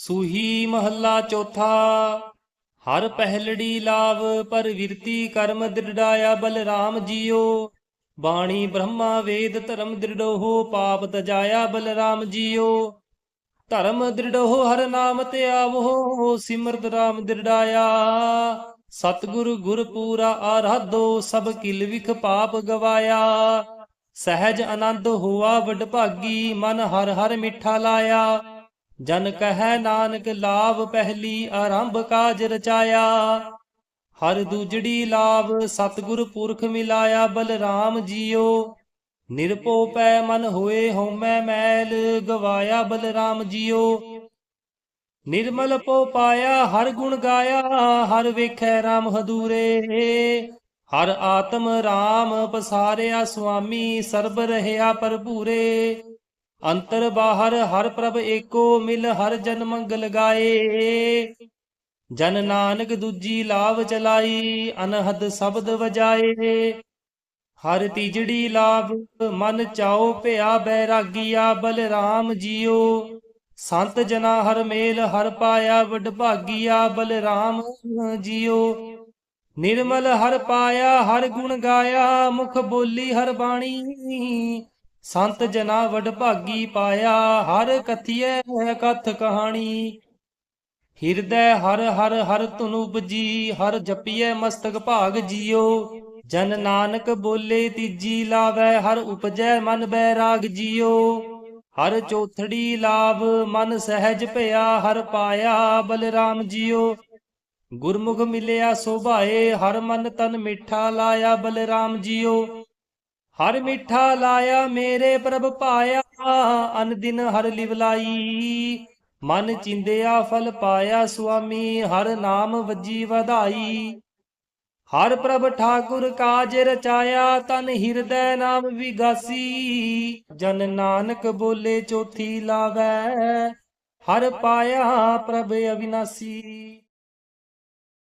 ਸੂਹੀ ਮਹੱਲਾ ਚੌਥਾ, ਹਰ ਪਹਿਲੜੀ ਲਾਭ ਪਰ ਵਿਰਤੀ ਕਰਮ ਦ੍ਰਿੜਾਇਆ ਬਲਰਾਮ ਜੀਓ। ਬਾਣੀ ਬ੍ਰਹਮਾ ਵੇਦ ਧਰਮ ਦ੍ਰਿੜੋਹ ਪਾਪ ਤਜਾਇਆ ਬਲਰਾਮ ਜੀਓ। ਧਰਮ ਦ੍ਰਿੜੋਹ ਹਰ ਨਾਮ ਤੇ ਆਵੋ, ਸਿਮਰਤ ਰਾਮ ਦ੍ਰਿੜਾਇਆ। ਸਤਿਗੁਰ ਗੁਰ ਪੂਰਾ ਆਰਾਧੋ, ਸਭ ਕਿਲ ਵਿਖ ਪਾਪ ਗਵਾਇਆ। ਸਹਿਜ ਆਨੰਦ ਹੋਆ ਵਡਭਾਗੀ, ਮਨ ਹਰ ਹਰ ਮਿੱਠਾ ਲਾਇਆ। ਜਨ ਕਹੈ ਨਾਨਕ ਲਾਭ ਪਹਿਲੀ ਆਰੰਭ ਕਾਜ ਰਚਾਇਆ। ਹਰ ਦੂਜੜੀ ਲਾਭ ਸਤਿਗੁਰ ਪੁਰਖ ਮਿਲਾਇਆ, ਬਲਰਾਮ ਜੀਓ। ਨਿਰਭਉ ਪੈ ਮਨ ਹੋਏ ਹਉਮੈ ਮੈਲ, ਗਵਾਇਆ ਬਲਰਾਮ ਜੀਓ। ਨਿਰਮਲ ਪੋ ਪਾਇਆ, ਹਰ ਗੁਣ ਗਾਇਆ, ਹਰ ਵੇਖੈ RAM ਹਦੂਰੇ। ਹਰ ਆਤਮ RAM ਪਸਾਰਿਆ, ਸੁਆਮੀ ਸਰਬ ਰਹਿਆ ਭਰਪੂਰੇ। ਅੰਤਰ ਬਾਹਰ ਹਰ ਪ੍ਰਭ ਏਕੋ ਮਿਲ ਹਰ ਜਨ ਮੰਗਲ ਗਾਏ ਜਨ ਨਾਨਕ ਦੂਜੀ ਲਾਭ ਚਲਾਈ, ਅਨਹਦ ਸ਼ਬਦ ਵਜਾਏ। ਹਰ ਤੀਜੜੀ ਲਾਭ ਮਨ ਚਾਉ ਭਿਆ ਬੈਰਾਗੀਆ, ਬਲਰਾਮ ਜੀਓ। ਸੰਤ ਜਨਾ ਹਰ ਮੇਲ, ਹਰ ਪਾਇਆ ਵਡਭਾਗੀਆ, ਬਲਰਾਮ ਜੀਓ। ਨਿਰਮਲ ਹਰ ਪਾਇਆ, ਹਰ ਗੁਣ ਗਾਇਆ, ਮੁਖ ਬੋਲੀ ਹਰ ਬਾਣੀ। ਸੰਤ ਜਨਾ ਵਡਭਾਗੀ ਪਾਇਆ, ਹਰ ਕਥਿਐ ਕਥ ਕਹਾਣੀ। ਹਿਰਦੈ ਹਰ ਹਰ ਹਰ ਧੁਨ ਉਪਜੀ, ਹਰ ਜਪੀਏ ਮਸਤਕ ਭਾਗ ਜੀਓ। ਜਨ ਨਾਨਕ ਬੋਲੇ ਤੀਜੀ, ਲਾਵੈ ਹਰ ਉਪਜੈ ਮਨ ਬੈਰਾਗ ਜੀਓ। ਹਰ ਚੌਥੜੀ ਲਾਭ ਮਨ ਸਹਿਜ ਭਇਆ, ਹਰ ਪਾਇਆ ਬਲਰਾਮ ਜੀਓ। ਗੁਰਮੁਖ ਮਿਲਿਆ ਸੋਭਾਏ, ਹਰ ਮਨ ਤਨ ਮਿੱਠਾ ਲਾਇਆ ਬਲਰਾਮ ਜੀਓ। ਹਰ ਮਿੱਠਾ ਲਾਇਆ ਮੇਰੇ ਪ੍ਰਭ ਪਾਇਆ, ਅਨ ਦਿਨ ਹਰ ਲਿਵਲਾਈ ਮਨ ਚਿੰਦਿਆ ਫਲ ਪਾਇਆ ਸੁਆਮੀ, ਹਰ ਨਾਮ ਵਜੀ ਵਧਾਈ। ਹਰ ਪ੍ਰਭ ਠਾਕੁਰ ਕਾਜ ਰਚਾਇਆ, ਤਨ ਹਿਰਦੈ ਨਾਮ ਵਿਗਾਸੀ। ਜਨ ਨਾਨਕ ਬੋਲੇ ਚੌਥੀ ਲਾਵੈ, ਹਰ ਪਾਇਆ ਪ੍ਰਭ ਅਵਿਨਾਸੀ।